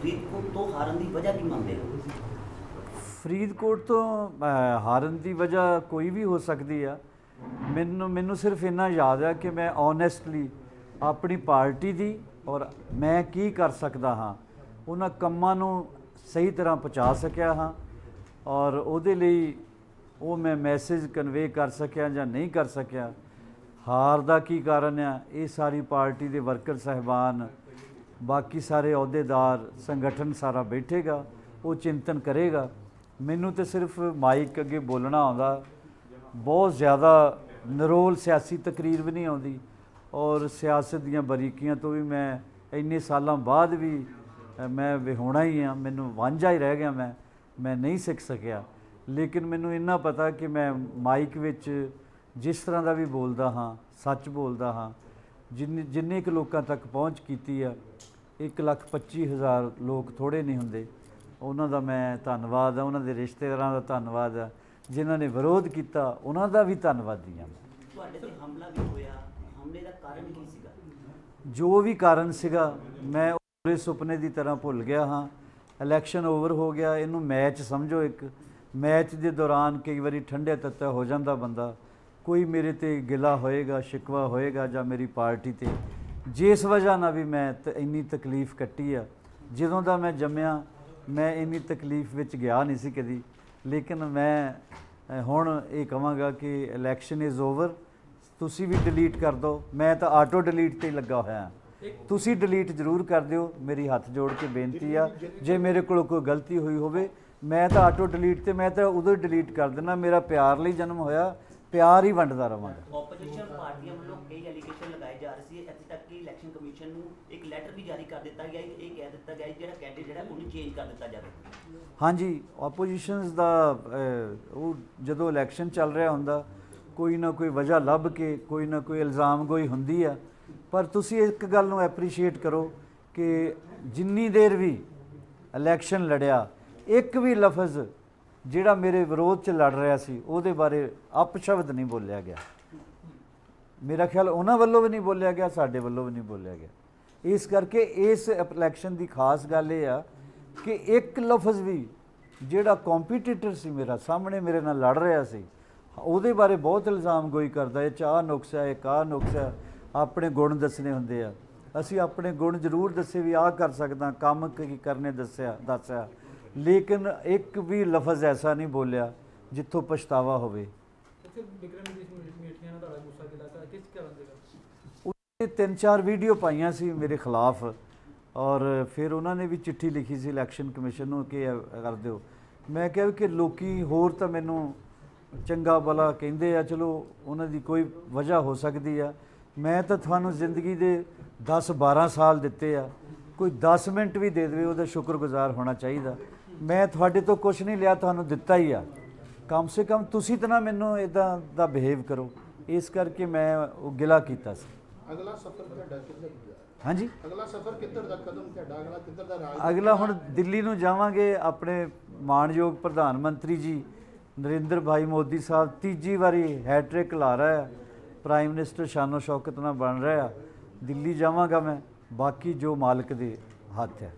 ਫਰੀਦਕੋਟ ਤੋਂ ਹਾਰਨ ਦੀ ਵਜ੍ਹਾ ਕੀ ਮੰਨਦੇ ਹੋ? ਫਰੀਦਕੋਟ ਤੋਂ ਅਹ, ਹਾਰਨ ਦੀ ਵਜ੍ਹਾ ਕੋਈ ਵੀ ਹੋ ਸਕਦੀ ਆ। ਮੈਨੂੰ ਮੈਨੂੰ ਸਿਰਫ ਇੰਨਾ ਯਾਦ ਆ ਕਿ ਮੈਂ ਓਨੈਸਟਲੀ ਆਪਣੀ ਪਾਰਟੀ ਦੀ ਔਰ ਮੈਂ ਕੀ ਕਰ ਸਕਦਾ ਹਾਂ ਉਹਨਾਂ ਕੰਮਾਂ ਨੂੰ ਸਹੀ ਤਰ੍ਹਾਂ ਪਹੁੰਚਾ ਸਕਿਆ ਹਾਂ ਔਰ ਉਹਦੇ ਲਈ ਉਹ ਮੈਂ ਮੈਸੇਜ ਕਨਵੇ ਕਰ ਸਕਿਆ ਜਾਂ ਨਹੀਂ ਕਰ ਸਕਿਆ। ਹਾਰ ਦਾ ਕੀ ਕਾਰਨ ਆ? ਇਹ ਸਾਰੀ ਪਾਰਟੀ ਦੇ ਵਰਕਰ ਸਹਿਬਾਨ ਬਾਕੀ ਸਾਰੇ ਅਹੁਦੇਦਾਰ, ਸੰਗਠਨ ਸਾਰਾ ਬੈਠੇਗਾ, ਉਹ ਚਿੰਤਨ ਕਰੇਗਾ। ਮੈਨੂੰ ਤੇ ਸਿਰਫ ਮਾਈਕ ਅੱਗੇ ਬੋਲਣਾ ਆਉਂਦਾ। ਬਹੁਤ ਜ਼ਿਆਦਾ ਨਰੋਲ ਸਿਆਸੀ ਤਕਰੀਰ ਵੀ ਨਹੀਂ ਆਉਂਦੀ। ਔਰ ਸਿਆਸਤ ਦੀਆਂ ਬਰੀਕੀਆਂ ਤੋਂ ਵੀ ਮੈਂ ਇੰਨੇ ਸਾਲਾਂ ਬਾਅਦ ਵੀ ਮੈਂ ਵਿਹੋਣਾ ਹੀ ਆ ਮੈਨੂੰ ਵਾਂਝਾ ਹੀ ਰਹਿ ਗਿਆ ਮੈਂ। ਮੈਂ ਨਹੀਂ ਸਿੱਖ ਸਕਿਆ। ਲੇਕਿਨ ਮੈਨੂੰ ਇੰਨਾ ਪਤਾ ਕਿ ਮੈਂ ਮਾਈਕ ਵਿੱਚ ਜਿਸ ਤਰ੍ਹਾਂ ਦਾ ਵੀ ਬੋਲਦਾ ਹਾਂ, ਸੱਚ ਬੋਲਦਾ ਹਾਂ, ਜਿੰਨੇ ਜਿੰਨੇ ਕੁ ਲੋਕਾਂ ਤੱਕ ਪਹੁੰਚ ਕੀਤੀ ਆ ਇੱਕ ਲੱਖ ਪੱਚੀ ਹਜ਼ਾਰ ਲੋਕ ਥੋੜੇ ਨਹੀਂ ਹੁੰਦੇ। ਉਹਨਾਂ ਦਾ ਮੈਂ ਧੰਨਵਾਦ ਆ ਉਹਨਾਂ ਦੇ ਰਿਸ਼ਤੇਦਾਰਾਂ ਦਾ ਧੰਨਵਾਦ ਆ। ਜਿਨ੍ਹਾਂ ਨੇ ਵਿਰੋਧ ਕੀਤਾ ਉਹਨਾਂ ਦਾ ਵੀ ਧੰਨਵਾਦੀ ਆ। ਤੁਹਾਡੇ ਤੇ ਹਮਲਾ ਵੀ ਹੋਇਆ ਹਮਲੇ ਦਾ ਕਾਰਨ ਕੀ ਸੀਗਾ? ਜੋ ਵੀ ਕਾਰਨ ਸੀਗਾ ਮੈਂ ਪੂਰੇ ਸੁਪਨੇ ਦੀ ਤਰ੍ਹਾਂ ਭੁੱਲ ਗਿਆ ਹਾਂ। ਇਲੈਕਸ਼ਨ ਓਵਰ ਹੋ ਗਿਆ ਇਹਨੂੰ ਮੈਚ ਸਮਝੋ ਇੱਕ। ਮੈਚ ਦੇ ਦੌਰਾਨ ਕਈ ਵਾਰੀ ਠੰਡੇ ਤੱਤਾ ਹੋ ਜਾਂਦਾ ਬੰਦਾ। ਕੋਈ ਮੇਰੇ ਤੇ ਗਿਲਾ ਹੋਏਗਾ ਸ਼ਿਕਵਾ ਹੋਏਗਾ ਜਾਂ ਮੇਰੀ ਪਾਰਟੀ ਤੇ। ਜਿਸ ਵਜ੍ਹਾ ਨਾਲ ਵੀ ਮੈਂ ਤ- ਇੰਨੀ ਤਕਲੀਫ ਕੱਟੀ ਆ। ਜਦੋਂ ਦਾ ਮੈਂ ਜੰਮਿਆ ਮੈਂ ਇੰਨੀ ਤਕਲੀਫ ਵਿੱਚ ਗਿਆ ਨਹੀਂ ਸੀ ਕਦੀ। ਲੇਕਿਨ ਮੈਂ ਅ, ਹੁਣ ਇਹ ਕਹਾਂਗਾ ਕਿ ਇਲੈਕਸ਼ਨ ਇਜ਼ ਓਵਰ ਤੁਸੀਂ ਵੀ ਡਿਲੀਟ ਕਰ ਦਿਓ ਮੈਂ ਤਾਂ ਆਟੋ ਡਿਲੀਟ ਤੇ ਹੀ ਲੱਗਾ ਹੋਇਆ ਹਾਂ। ਤੁਸੀਂ ਡਿਲੀਟ ਜ਼ਰੂਰ ਕਰ ਦਿਓ। ਮੇਰੀ ਹੱਥ ਜੋੜ ਕੇ ਬੇਨਤੀ ਆ। ਜੇ ਮੇਰੇ ਕੋਲ ਕੋਈ ਗਲਤੀ ਹੋਈ ਹੋਵੇ ਮੈਂ ਤਾਂ ਆਟੋ ਡਿਲੀਟ ਤੇ ਮੈਂ ਤਾਂ ਉਦੋਂ ਹੀ ਡਿਲੀਟ ਕਰ ਦੇਣਾ ਮੇਰਾ ਪਿਆਰ ਲਈ ਜਨਮ ਹੋਇਆ। ਪਿਆਰ ਹੀ ਵੰਡਦਾ ਰਵਾਂਗਾ ਆਪੋਜੀਸ਼ਨ ਪਾਰਟੀਆਂ ਲਗਾਏ ਇੱਥੇ ਤੱਕ ਕਿ ਇਲੈਕਸ਼ਨ ਕਮਿਸ਼ਨ ਨੂੰ ਇੱਕ ਲੈਟਰ ਵੀ ਜਾਰੀ ਕਰ ਦਿੱਤਾ ਗਿਆ ਇਹ ਕਹਿ ਦਿੱਤਾ ਗਿਆ ਜਿਹੜਾ ਕੈਂਡੀਡੇਟ ਜਿਹੜਾ ਉਹਨੂੰ ਚੇਂਜ ਕਰ ਦਿੱਤਾ ਜਾਵੇ। ਹਾਂਜੀ ਆਪੋਜੀਸ਼ਨਸ ਦਾ ਉਹ ਜਦੋਂ ਇਲੈਕਸ਼ਨ ਚੱਲ ਰਿਹਾ ਹੁੰਦਾ, ਕੋਈ ਨਾ ਕੋਈ ਵਜ੍ਹਾ ਲੱਭ ਕੇ, ਕੋਈ ਨਾ ਕੋਈ ਇਲਜ਼ਾਮ ਕੋਈ ਹੁੰਦੀ ਆ। ਪਰ ਤੁਸੀਂ ਇੱਕ ਗੱਲ ਨੂੰ ਐਪਰੀਸ਼ੀਏਟ ਕਰੋ ਕਿ ਜਿੰਨੀ ਦੇਰ ਵੀ ਇਲੈਕਸ਼ਨ ਲੜਿਆ, ਇੱਕ ਵੀ ਲਫ਼ਜ਼ ਜਿਹੜਾ ਮੇਰੇ ਵਿਰੋਧ 'ਚ ਲੜ ਰਿਹਾ ਸੀ, ਉਹਦੇ ਬਾਰੇ ਅਪਸ਼ਬਦ ਨਹੀਂ ਬੋਲਿਆ ਗਿਆ। ਮੇਰਾ ਖਿਆਲ ਉਹਨਾਂ ਵੱਲੋਂ ਵੀ ਨਹੀਂ ਬੋਲਿਆ ਗਿਆ, ਸਾਡੇ ਵੱਲੋਂ ਵੀ ਨਹੀਂ ਬੋਲਿਆ ਗਿਆ। ਇਸ ਕਰਕੇ ਇਸ ਇਲੈਕਸ਼ਨ ਦੀ ਖਾਸ ਗੱਲ ਇਹ ਆ ਕਿ ਇੱਕ ਲਫ਼ਜ਼ ਵੀ ਜਿਹੜਾ ਕੰਪੀਟੀਟਰ ਸੀ ਮੇਰਾ, ਸਾਹਮਣੇ ਮੇਰੇ ਨਾਲ ਲੜ ਰਿਹਾ ਸੀ, ਉਹਦੇ ਬਾਰੇ ਬਹੁਤ ਇਲਜ਼ਾਮ ਗੋਈ ਕਰਦਾ, ਇਹ ਚਾਹ ਨੁਕਸਾ ਇਹ ਕਾ ਨੁਕਸਾ ਆਪਣੇ ਗੁਣ ਦੱਸਣੇ ਹੁੰਦੇ ਆ। ਅਸੀਂ ਆਪਣੇ ਗੁਣ ਜ਼ਰੂਰ ਦੱਸੇ ਵੀ ਆਹ ਕਰ ਸਕਦਾ, ਕੰਮ ਕੀ ਕਰਨੇ ਦੱਸਿਆ ਦੱਸਿਆ। ਲੇਕਿਨ ਇੱਕ ਵੀ ਲਫ਼ਜ਼ ਐਸਾ ਨਹੀਂ ਬੋਲਿਆ ਜਿੱਥੋਂ ਪਛਤਾਵਾ ਹੋਵੇ। ਉਹਨੇ ਤਿੰਨ ਚਾਰ ਵੀਡੀਓ ਪਾਈਆਂ ਸੀ ਮੇਰੇ ਖਿਲਾਫ ਔਰ ਫਿਰ ਉਹਨਾਂ ਨੇ ਵੀ ਚਿੱਠੀ ਲਿਖੀ ਸੀ ਇਲੈਕਸ਼ਨ ਕਮਿਸ਼ਨ ਨੂੰ ਕਿ ਕਰ ਦਿਓ। ਮੈਂ ਕਿਹਾ ਵੀ ਕਿ ਲੋਕੀ ਹੋਰ ਤਾਂ ਮੈਨੂੰ ਚੰਗਾ ਭਲਾ ਕਹਿੰਦੇ ਆ, ਚਲੋ ਉਹਨਾਂ ਦੀ ਕੋਈ ਵਜ੍ਹਾ ਹੋ ਸਕਦੀ ਆ। ਮੈਂ ਤਾਂ ਤੁਹਾਨੂੰ ਜ਼ਿੰਦਗੀ ਦੇ 10 12 ਸਾਲ ਦਿੱਤੇ ਆ। ਕੋਈ 10 ਮਿੰਟ ਵੀ ਦੇ ਦੇਵੇ, ਉਹਦਾ ਸ਼ੁਕਰਗੁਜ਼ਾਰ ਹੋਣਾ ਚਾਹੀਦਾ। ਮੈਂ ਤੁਹਾਡੇ ਤੋਂ ਕੁਝ ਨਹੀਂ ਲਿਆ, ਤੁਹਾਨੂੰ ਦਿੱਤਾ ਹੀ ਆ। ਕਮ ਸੇ ਕਮ ਤੁਸੀਂ ਤਾਂ ਨਾ ਮੈਨੂੰ ਇਦਾਂ ਦਾ ਬਿਹੇਵ ਕਰੋ। ਇਸ ਕਰਕੇ ਮੈਂ ਉਹ ਗਿਲਾ ਕੀਤਾ ਸੀ। ਅਗਲਾ ਸਫ਼ਰ ਤੁਹਾਡਾ ਕਿੱਧਰ ਦਾ ਹਾਂਜੀ? ਅਗਲਾ ਸਫ਼ਰ ਕਿੱਧਰ ਦਾ ਕਦਮ ਤੁਹਾਡਾ? ਅਗਲਾ ਕਿੱਧਰ ਦਾ ਰਾਜ? ਅਗਲਾ ਹੁਣ ਦਿੱਲੀ ਨੂੰ ਜਾਵਾਂਗੇ। ਆਪਣੇ ਮਾਣਯੋਗ ਪ੍ਰਧਾਨ ਮੰਤਰੀ ਜੀ ਨਰਿੰਦਰ ਭਾਈ ਮੋਦੀ ਸਾਹਿਬ ਤੀਜੀ ਵਾਰੀ ਹੈਟ੍ਰਿਕ ਲਾ ਰਿਹਾ ਹੈ ਪ੍ਰਾਈਮ ਮਿਨਿਸਟਰ ਸ਼ਾਨੋ ਸ਼ੌਕਤ ਨਾਲ ਬਣ ਰਿਹਾ ਦਿੱਲੀ ਜਾਵਾਂਗਾ ਮੈਂ। ਬਾਕੀ ਜੋ ਮਾਲਕ ਦੇ ਹੱਥ ਹੈ।